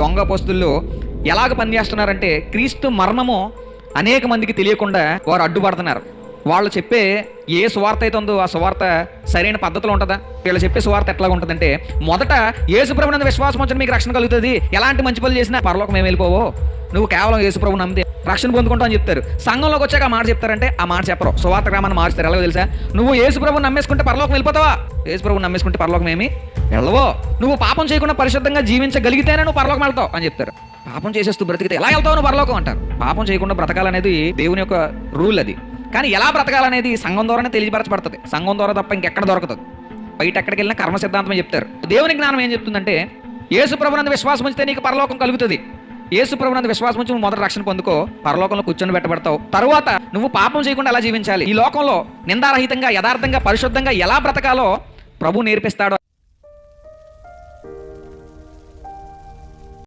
దొంగ పోస్తుల్లో ఎలాగ పనిచేస్తున్నారంటే క్రీస్తు మర్మము అనేక మందికి తెలియకుండా వారు అడ్డుపడుతున్నారు. వాళ్ళు చెప్పే ఏ సువార్త అయితే ఉందో ఆ సువార్త సరైన పద్ధతిలో ఉంటుందా? వీళ్ళు చెప్పే సువార్త ఎట్లా ఉంటుందంటే మొదట యేసుప్రభునందు విశ్వాసం వచ్చిన మీకు రక్షణ కలుగుతుంది. ఎలాంటి మంచి పనులు చేసినా పరలోకం మేము వెళ్ళిపోవో. నువ్వు కేవలం యేసుప్రభు నమ్మితే రక్షణ పొందుకుంటావు అని చెప్తారు. సంఘంలోకి వచ్చాక ఆ మాట చెప్తారంటే ఆ మాట చెప్పరు. సువార్త గ్రామాన్ని మార్చుతారు. ఎలాగో తెలుసా? నువ్వు యేసుప్రభు నమ్మేసుకుంటే పరలోకం వెళ్ళిపోతావా? యేసుప్రభు నమ్మేసుకుంటే పరలోకం ఏమి వెళ్ళవో. నువ్వు పాపం చేయకుండా పరిశుద్ధంగా జీవించగలిగితేనే నువ్వు పరలోకం వెళ్తావు అని చెప్తారు. పాపం చేసేస్తూ బ్రతికితే ఎలా వెళ్తావు నువ్వు పరలోకం అంటారు. పాపం చేయకుండా బ్రతకాలనేది దేవుని యొక్క రూల్ అది. కానీ ఎలా బ్రతకాలనేది సంఘం ద్వారానే తెలియపరచబడుతుంది. సంఘం ద్వారా తప్ప ఇంకెక్కడ దొరకదు. బయట ఎక్కడికి వెళ్ళినా కర్మ సిద్ధాంతమే చెప్తారు. దేవుని జ్ఞానం ఏం చెప్తుందంటే యేసు ప్రభునందు విశ్వాసం ఉంచితే నీకు పరలోకం కలుగుతుంది. యేసు ప్రభునందు విశ్వాసం ఉంచి నువ్వు రక్షణ పొందుకో పరలోకంలో కూర్చొని పెట్టబడతావు తర్వాత నువ్వు పాపం చేయకుండా ఎలా జీవించాలి? ఈ లోకంలో నిందారహితంగా యథార్థంగా పరిశుద్ధంగా ఎలా బ్రతకాలో ప్రభు నేర్పిస్తాడో